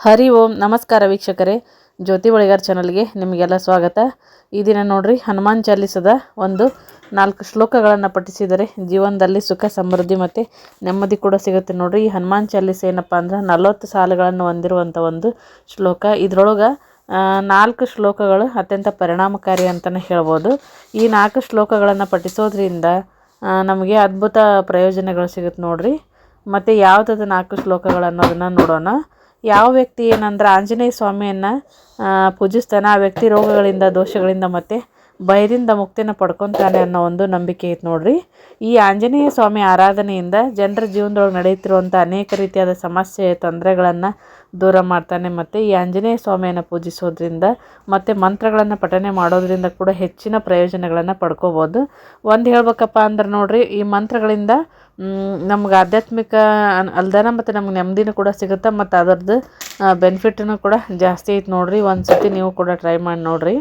ಹರಿ ಓಂ, ನಮಸ್ಕಾರ ವೀಕ್ಷಕರೇ. ಜ್ಯೋತಿ ಬಳಿಗಾರ್ ಚಾನಲ್ಗೆ ನಿಮಗೆಲ್ಲ ಸ್ವಾಗತ. ಈ ದಿನ ನೋಡ್ರಿ, ಹನುಮಾನ್ ಚಾಲಿಸದ ಒಂದು ನಾಲ್ಕು ಶ್ಲೋಕಗಳನ್ನು ಪಠಿಸಿದರೆ ಜೀವನದಲ್ಲಿ ಸುಖ, ಸಮೃದ್ಧಿ ಮತ್ತು ನೆಮ್ಮದಿ ಕೂಡ ಸಿಗುತ್ತೆ ನೋಡ್ರಿ. ಈ ಹನುಮಾನ್ ಚಾಲಿಸ ಏನಪ್ಪ ಅಂದ್ರೆ ನಲವತ್ತು ಸಾಲುಗಳನ್ನು ಹೊಂದಿರುವಂಥ ಒಂದು ಶ್ಲೋಕ. ಇದ್ರೊಳಗೆ ನಾಲ್ಕು ಶ್ಲೋಕಗಳು ಅತ್ಯಂತ ಪರಿಣಾಮಕಾರಿ ಅಂತಲೇ ಹೇಳ್ಬೋದು. ಈ ನಾಲ್ಕು ಶ್ಲೋಕಗಳನ್ನು ಪಠಿಸೋದ್ರಿಂದ ನಮಗೆ ಅದ್ಭುತ ಪ್ರಯೋಜನಗಳು ಸಿಗುತ್ತೆ ನೋಡ್ರಿ. ಮತ್ತು ಯಾವುದದು ನಾಲ್ಕು ಶ್ಲೋಕಗಳನ್ನೋದನ್ನು ನೋಡೋಣ. ಯಾವ ವ್ಯಕ್ತಿ ಏನಂದ್ರೆ ಆಂಜನೇಯ ಸ್ವಾಮಿಯನ್ನು ಪೂಜಿಸ್ತಾನೆ ಆ ವ್ಯಕ್ತಿ ರೋಗಗಳಿಂದ ದೋಷಗಳಿಂದ ಮತ್ತು ಭಯದಿಂದ ಮುಕ್ತಿನ ಪಡ್ಕೊತಾನೆ ಅನ್ನೋ ಒಂದು ನಂಬಿಕೆ ಐತೆ ನೋಡ್ರಿ. ಈ ಆಂಜನೇಯ ಸ್ವಾಮಿ ಆರಾಧನೆಯಿಂದ ಜನರ ಜೀವನದೊಳಗೆ ನಡೆಯುತ್ತಿರುವಂಥ ಅನೇಕ ರೀತಿಯಾದ ಸಮಸ್ಯೆ, ತೊಂದರೆಗಳನ್ನು ದೂರ ಮಾಡ್ತಾನೆ ಮತ್ತು ಈ ಆಂಜನೇಯ ಸ್ವಾಮಿಯನ್ನು ಪೂಜಿಸೋದ್ರಿಂದ ಮತ್ತು ಮಂತ್ರಗಳನ್ನು ಪಠನೆ ಮಾಡೋದ್ರಿಂದ ಕೂಡ ಹೆಚ್ಚಿನ ಪ್ರಯೋಜನಗಳನ್ನು ಪಡ್ಕೋಬೋದು. ಒಂದು ಹೇಳ್ಬೇಕಪ್ಪ ಅಂದ್ರೆ ನೋಡ್ರಿ, ಈ ಮಂತ್ರಗಳಿಂದ ನಮ್ಗೆ ಆಧ್ಯಾತ್ಮಿಕ ಅಲ್ದಾನ ಮತ್ತು ನಮ್ಗೆ ನೆಮ್ಮದಿನೂ ಕೂಡ ಸಿಗುತ್ತೆ ಮತ್ತು ಅದರದ್ದು ಬೆನಿಫಿಟ್ನು ಕೂಡ ಜಾಸ್ತಿ ಐತೆ ನೋಡ್ರಿ. ಒಂದು ಸತಿ ನೀವು ಕೂಡ ಟ್ರೈ ಮಾಡಿ ನೋಡ್ರಿ.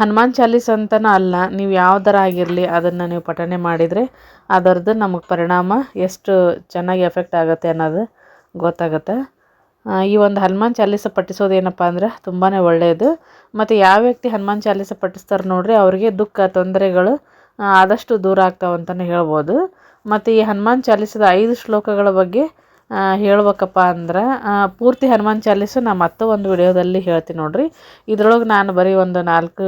ಹನುಮಾನ್ ಚಾಲೀಸ್ ಅಂತನೂ ಅಲ್ಲ, ನೀವು ಯಾವ್ದಾರ ಆಗಿರಲಿ ಅದನ್ನು ನೀವು ಪಠಣೆ ಮಾಡಿದರೆ ಅದರದ್ದು ನಮಗೆ ಪರಿಣಾಮ ಎಷ್ಟು ಚೆನ್ನಾಗಿ ಎಫೆಕ್ಟ್ ಆಗುತ್ತೆ ಅನ್ನೋದು ಗೊತ್ತಾಗುತ್ತೆ. ಈ ಒಂದು ಹನುಮಾನ್ ಚಾಲೀಸ ಪಠಿಸೋದು ಏನಪ್ಪ ಅಂದ್ರೆ ತುಂಬಾ ಒಳ್ಳೆಯದು ಮತ್ತು ಯಾವ ವ್ಯಕ್ತಿ ಹನುಮಾನ್ ಚಾಲೀಸ ಪಠಿಸ್ತಾರೆ ನೋಡ್ರಿ, ಅವರಿಗೆ ದುಃಖ, ತೊಂದರೆಗಳು ಆದಷ್ಟು ದೂರ ಆಗ್ತಾವಂತಲೇ ಹೇಳ್ಬೋದು. ಮತ್ತು ಈ ಹನುಮಾನ್ ಚಾಲೀಸದ ಐದು ಶ್ಲೋಕಗಳ ಬಗ್ಗೆ ಹೇಳ್ಬೇಕಪ್ಪ ಅಂದ್ರೆ ಪೂರ್ತಿ ಹನುಮಾನ್ ಚಾಲೀಸು ನಾ ಮತ್ತೆ ಒಂದು ವಿಡಿಯೋದಲ್ಲಿ ಹೇಳ್ತೀನಿ ನೋಡ್ರಿ. ಇದ್ರೊಳಗೆ ನಾನು ಬರೀ ಒಂದು ನಾಲ್ಕು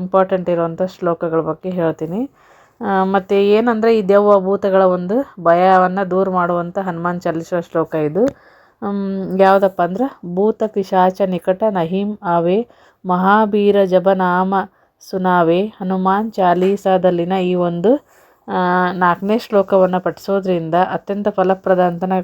ಇಂಪಾರ್ಟೆಂಟ್ ಇರುವಂಥ ಶ್ಲೋಕಗಳ ಬಗ್ಗೆ ಹೇಳ್ತೀನಿ. ಮತ್ತು ಏನಂದರೆ, ಈ ದೆವ್ವ ಭೂತಗಳ ಒಂದು ಭಯವನ್ನು ದೂರ ಮಾಡುವಂಥ ಹನುಮಾನ್ ಚಾಲಿಸುವ ಶ್ಲೋಕ ಇದು. ಯಾವುದಪ್ಪ ಅಂದ್ರೆ, ಭೂತ ಪಿಶಾಚ ನಿಕಟ ನಹೀಂ ಆವೆ, ಮಹಾಬೀರ ಜಬನಾಮ ಸುನಾವೆ, ಹನುಮಾನ್ ಚಾಲೀಸಾದಲ್ಲಿನ ಈ ಒಂದು ನಾಲ್ಕನೇ ಶ್ಲೋಕವನ್ನು ಪಠಿಸೋದ್ರಿಂದ ಅತ್ಯಂತ ಫಲಪ್ರದ ಅಂತಲೇ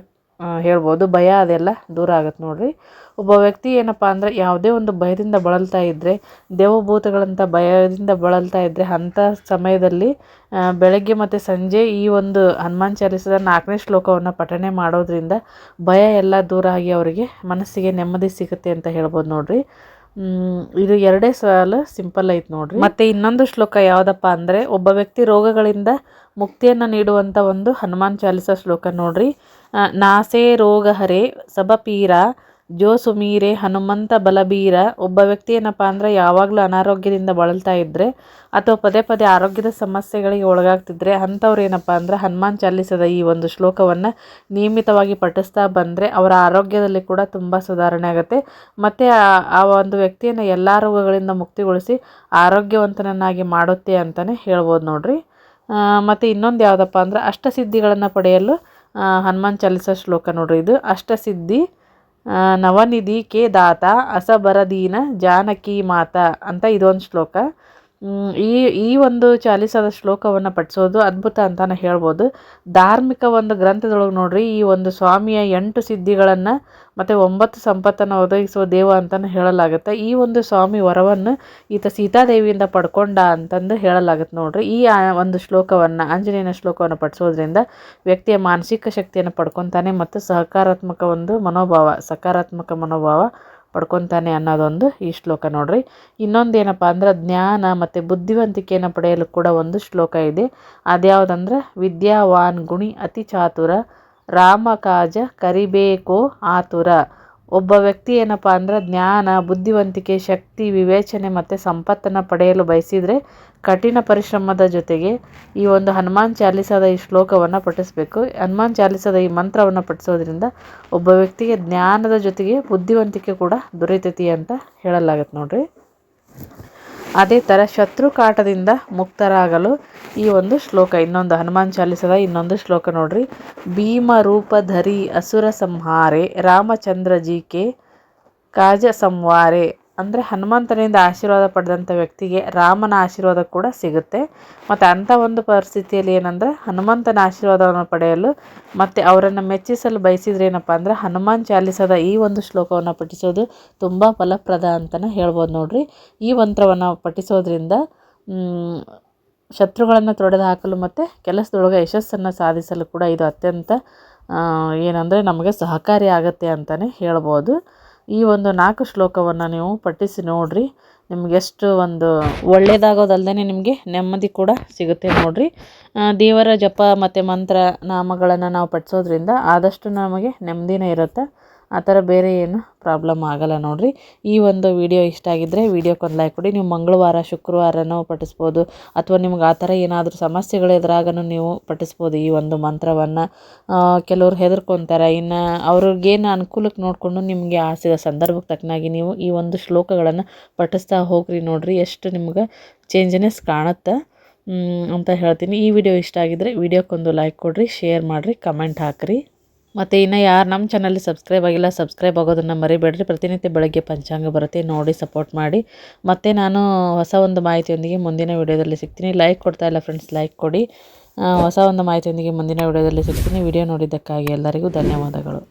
ಹೇಳ್ಬೋದು. ಭಯ ಅದೆಲ್ಲ ದೂರ ಆಗುತ್ತೆ ನೋಡಿರಿ. ಒಬ್ಬ ವ್ಯಕ್ತಿ ಏನಪ್ಪ ಅಂದರೆ ಯಾವುದೇ ಒಂದು ಭಯದಿಂದ ಬಳಲ್ತಾ ಇದ್ದರೆ ದೇವಭೂತಗಳಂಥ ಭಯದಿಂದ ಬಳಲ್ತಾ ಇದ್ದರೆ ಅಂಥ ಸಮಯದಲ್ಲಿ ಬೆಳಗ್ಗೆ ಮತ್ತು ಸಂಜೆ ಈ ಒಂದು ಹನುಮಾನ್ ಚಾಲಿಸದ ನಾಲ್ಕನೇ ಶ್ಲೋಕವನ್ನು ಪಠಣೆ ಮಾಡೋದ್ರಿಂದ ಭಯ ಎಲ್ಲ ದೂರ ಆಗಿ ಅವರಿಗೆ ಮನಸ್ಸಿಗೆ ನೆಮ್ಮದಿ ಸಿಗುತ್ತೆ ಅಂತ ಹೇಳ್ಬೋದು ನೋಡ್ರಿ. ಇದು ಎರಡೇ ಸಾಲ ಸಿಂಪಲ್ ಐತೆ ನೋಡ್ರಿ. ಮತ್ತೆ ಇನ್ನೊಂದು ಶ್ಲೋಕ ಯಾವುದಪ್ಪ ಅಂದ್ರೆ, ಒಬ್ಬ ವ್ಯಕ್ತಿ ರೋಗಗಳಿಂದ ಮುಕ್ತಿಯನ್ನ ನೀಡುವಂತ ಒಂದು ಹನುಮಾನ್ ಚಾಲಿಸ ಶ್ಲೋಕ ನೋಡ್ರಿ. ನಾಸೆ ರೋಗ ಹರೆ ಸಬಪೀರ ಜೋ ಸುಮೀರೆ ಹನುಮಂತ ಬಲಬೀರ ಒಬ್ಬ ವ್ಯಕ್ತಿ ಏನಪ್ಪ ಅಂದರೆ ಯಾವಾಗಲೂ ಅನಾರೋಗ್ಯದಿಂದ ಬಳಲ್ತಾ ಇದ್ದರೆ ಅಥವಾ ಪದೇ ಪದೇ ಆರೋಗ್ಯದ ಸಮಸ್ಯೆಗಳಿಗೆ ಒಳಗಾಗ್ತಿದ್ರೆ ಅಂಥವ್ರು ಏನಪ್ಪ ಅಂದರೆ ಹನುಮಾನ್ ಚಾಲಿಸದ ಈ ಒಂದು ಶ್ಲೋಕವನ್ನು ನಿಯಮಿತವಾಗಿ ಪಠಿಸ್ತಾ ಬಂದರೆ ಅವರ ಆರೋಗ್ಯದಲ್ಲಿ ಕೂಡ ತುಂಬ ಸುಧಾರಣೆ ಆಗುತ್ತೆ. ಮತ್ತು ಆ- ಒಂದು ವ್ಯಕ್ತಿಯನ್ನು ಎಲ್ಲ ರೋಗಗಳಿಂದ ಮುಕ್ತಿಗೊಳಿಸಿ ಆರೋಗ್ಯವಂತನನ್ನಾಗಿ ಮಾಡುತ್ತೆ ಅಂತಲೇ ಹೇಳ್ಬೋದು ನೋಡಿರಿ. ಮತ್ತು ಇನ್ನೊಂದು ಯಾವುದಪ್ಪ ಅಂದ್ರೆ ಅಷ್ಟಸಿದ್ಧಿಗಳನ್ನು ಪಡೆಯಲು ಹನುಮಾನ್ ಚಾಲಿಸ ಶ್ಲೋಕ ನೋಡ್ರಿ ಇದು. ಅಷ್ಟಸಿದ್ಧಿ ನವನಿಧಿ ಕೆ ದಾತ ಅಸಬರದೀನ ಜಾನಕಿ ಮಾತಾ ಅಂತ ಇದೊಂದು ಶ್ಲೋಕ ಮ್, ಈ ಈ ಒಂದು ಚಾಲಿಸದ ಶ್ಲೋಕವನ್ನು ಪಠಿಸೋದು ಅದ್ಭುತ ಅಂತಾನೆ ಹೇಳ್ಬೋದು. ಧಾರ್ಮಿಕ ಒಂದು ಗ್ರಂಥದೊಳಗೆ ನೋಡ್ರಿ, ಈ ಒಂದು ಸ್ವಾಮಿಯ ಎಂಟು ಸಿದ್ಧಿಗಳನ್ನು ಮತ್ತು ಒಂಬತ್ತು ಸಂಪತ್ತನ್ನು ಒದಗಿಸುವ ದೇವ ಅಂತಲೂ ಹೇಳಲಾಗುತ್ತೆ. ಈ ಒಂದು ಸ್ವಾಮಿ ವರವನ್ನು ಈತ ಸೀತಾದೇವಿಯಿಂದ ಪಡ್ಕೊಂಡ ಅಂತಂದು ಹೇಳಲಾಗುತ್ತೆ ನೋಡ್ರಿ. ಈ ಒಂದು ಶ್ಲೋಕವನ್ನು, ಆಂಜನೇಯನ ಶ್ಲೋಕವನ್ನು ಪಠಿಸೋದ್ರಿಂದ ವ್ಯಕ್ತಿಯ ಮಾನಸಿಕ ಶಕ್ತಿಯನ್ನು ಪಡ್ಕೊತಾನೆ ಮತ್ತು ಸಹಕಾರಾತ್ಮಕ ಒಂದು ಮನೋಭಾವ, ಸಕಾರಾತ್ಮಕ ಮನೋಭಾವ ಪಡ್ಕೊತಾನೆ ಅನ್ನೋದೊಂದು ಈ ಶ್ಲೋಕ ನೋಡ್ರಿ. ಇನ್ನೊಂದು ಏನಪ್ಪ ಅಂದ್ರೆ ಜ್ಞಾನ ಮತ್ತು ಬುದ್ಧಿವಂತಿಕೆಯನ್ನು ಪಡೆಯಲು ಕೂಡ ಒಂದು ಶ್ಲೋಕ ಇದೆ. ಅದ್ಯಾವುದಂದ್ರೆ, ವಿದ್ಯಾವಾನ್ ಗುಣಿ ಅತಿ ಚಾತುರ ರಾಮ ಕಾಜ ಕರಿಬೇಕೋ ಆತುರ. ಒಬ್ಬ ವ್ಯಕ್ತಿ ಏನಪ್ಪ ಅಂದ್ರೆ ಜ್ಞಾನ, ಬುದ್ಧಿವಂತಿಕೆ, ಶಕ್ತಿ, ವಿವೇಚನೆ ಮತ್ತು ಸಂಪತ್ತನ್ನು ಪಡೆಯಲು ಬಯಸಿದರೆ ಕಠಿಣ ಪರಿಶ್ರಮದ ಜೊತೆಗೆ ಈ ಒಂದು ಹನುಮಾನ್ ಚಾಲಿಸದ ಈ ಶ್ಲೋಕವನ್ನು ಪಠಿಸಬೇಕು. ಹನುಮಾನ್ ಚಾಲಿಸದ ಈ ಮಂತ್ರವನ್ನು ಪಠಿಸೋದ್ರಿಂದ ಒಬ್ಬ ವ್ಯಕ್ತಿಗೆ ಜ್ಞಾನದ ಜೊತೆಗೆ ಬುದ್ಧಿವಂತಿಕೆ ಕೂಡ ದೊರೆತೈತಿ ಅಂತ ಹೇಳಲಾಗತ್ತೆ ನೋಡ್ರಿ. ಅದೇ ಥರ ಶತ್ರು ಕಾಟದಿಂದ ಮುಕ್ತರಾಗಲು ಈ ಒಂದು ಶ್ಲೋಕ. ಇನ್ನೊಂದು ಹನುಮಾನ್ ಚಾಲಿಸದ ಇನ್ನೊಂದು ಶ್ಲೋಕ ನೋಡ್ರಿ. ಭೀಮ ರೂಪಧರಿ ಅಸುರ ಸಂಹಾರೆ, ರಾಮಚಂದ್ರ ಜಿಕೆ ಕಾಜ ಸಂವಾರೆ. ಅಂದರೆ ಹನುಮಂತನಿಂದ ಆಶೀರ್ವಾದ ಪಡೆದಂಥ ವ್ಯಕ್ತಿಗೆ ರಾಮನ ಆಶೀರ್ವಾದ ಕೂಡ ಸಿಗುತ್ತೆ. ಮತ್ತು ಅಂಥ ಒಂದು ಪರಿಸ್ಥಿತಿಯಲ್ಲಿ ಏನಂದ್ರೆ ಹನುಮಂತನ ಆಶೀರ್ವಾದವನ್ನು ಪಡೆಯಲು ಮತ್ತು ಅವರನ್ನು ಮೆಚ್ಚಿಸಲು ಬಯಸಿದ್ರೆ ಏನಪ್ಪ ಅಂದ್ರೆ ಹನುಮಾನ್ ಚಾಲಿಸದ ಈ ಒಂದು ಶ್ಲೋಕವನ್ನು ಪಠಿಸೋದು ತುಂಬ ಫಲಪ್ರದ ಅಂತಲೇ ಹೇಳ್ಬೋದು ನೋಡಿರಿ. ಈ ಮಂತ್ರವನ್ನು ಪಠಿಸೋದ್ರಿಂದ ಶತ್ರುಗಳನ್ನು ತೊಡೆದು ಹಾಕಲು ಮತ್ತು ಕೆಲಸದೊಳಗೆ ಯಶಸ್ಸನ್ನು ಸಾಧಿಸಲು ಕೂಡ ಇದು ಅತ್ಯಂತ ಏನಂದರೆ ನಮಗೆ ಸಹಕಾರಿ ಆಗುತ್ತೆ ಅಂತಲೇ ಹೇಳ್ಬೋದು. ಈ ಒಂದು ನಾಲ್ಕು ಶ್ಲೋಕವನ್ನು ನೀವು ಪಠಿಸಿ ನೋಡ್ರಿ. ನಿಮ್ಗೆ ಎಷ್ಟು ಒಂದು ಒಳ್ಳೆಯದಾಗೋದಲ್ಲದೆ ನಿಮಗೆ ನೆಮ್ಮದಿ ಕೂಡ ಸಿಗುತ್ತೆ ನೋಡ್ರಿ. ದೇವರ ಜಪ ಮತ್ತು ಮಂತ್ರ ನಾಮಗಳನ್ನು ನಾವು ಪಠಿಸೋದ್ರಿಂದ ಆದಷ್ಟು ನಮಗೆ ನೆಮ್ಮದಿನೇ ಇರುತ್ತೆ. ಆ ಥರ ಬೇರೆ ಏನು ಪ್ರಾಬ್ಲಮ್ ಆಗಲ್ಲ ನೋಡಿರಿ. ಈ ಒಂದು ವಿಡಿಯೋ ಇಷ್ಟ ಆಗಿದ್ದರೆ ವಿಡಿಯೋಕ್ಕೊಂದು ಲೈಕ್ ಕೊಡಿ. ನೀವು ಮಂಗಳವಾರ, ಶುಕ್ರವಾರನೂ ಪಠಿಸ್ಬೋದು. ಅಥವಾ ನಿಮ್ಗೆ ಆ ಥರ ಏನಾದರೂ ಸಮಸ್ಯೆಗಳು ಎದುರಾಗನೂ ನೀವು ಪಠಿಸ್ಬೋದು ಈ ಒಂದು ಮಂತ್ರವನ್ನು. ಕೆಲವ್ರು ಹೆದರ್ಕೊತಾರೆ. ಇನ್ನು ಅವ್ರಿಗೇನು ಅನುಕೂಲಕ್ಕೆ ನೋಡಿಕೊಂಡು ನಿಮಗೆ ಆ ಸಂದರ್ಭಕ್ಕೆ ತಕ್ಕನಾಗಿ ನೀವು ಈ ಒಂದು ಶ್ಲೋಕಗಳನ್ನು ಪಠಿಸ್ತಾ ಹೋಗ್ರಿ ನೋಡಿರಿ. ಎಷ್ಟು ನಿಮ್ಗೆ ಚೇಂಜನೆಸ್ ಕಾಣುತ್ತೆ ಅಂತ ಹೇಳ್ತೀನಿ. ಈ ವಿಡಿಯೋ ಇಷ್ಟ ಆಗಿದ್ರೆ ವಿಡಿಯೋಕ್ಕೊಂದು ಲೈಕ್ ಕೊಡಿರಿ ಶೇರ್ ಮಾಡಿರಿ ಕಮೆಂಟ್ ಹಾಕಿರಿ. ಮತ್ತು ಇನ್ನು ಯಾರು ನಮ್ಮ ಚಾನಲ್ಲಿ ಸಬ್ಸ್ಕ್ರೈಬ್ ಆಗಿಲ್ಲ ಸಬ್ಸ್ಕ್ರೈಬ್ ಆಗೋದನ್ನು ಮರಿಬೇಡ್ರಿ. ಪ್ರತಿನಿತ್ಯ ಬೆಳಗ್ಗೆ ಪಂಚಾಂಗ ಬರುತ್ತೆ. ನೋಡಿ ಸಪೋರ್ಟ್ ಮಾಡಿ. ಮತ್ತು ನಾನು ಹೊಸ ಒಂದು ಮಾಹಿತಿಯೊಂದಿಗೆ ಮುಂದಿನ ವಿಡಿಯೋದಲ್ಲಿ ಸಿಗ್ತೀನಿ. ಲೈಕ್ ಕೊಡ್ತಾ ಇಲ್ಲ ಫ್ರೆಂಡ್ಸ್ ಲೈಕ್ ಕೊಡಿ. ಹೊಸ ಒಂದು ಮಾಹಿತಿಯೊಂದಿಗೆ ಮುಂದಿನ ವಿಡಿಯೋದಲ್ಲಿ ಸಿಗ್ತೀನಿ. ವಿಡಿಯೋ ನೋಡಿದ್ದಕ್ಕಾಗಿ ಎಲ್ಲರಿಗೂ ಧನ್ಯವಾದಗಳು.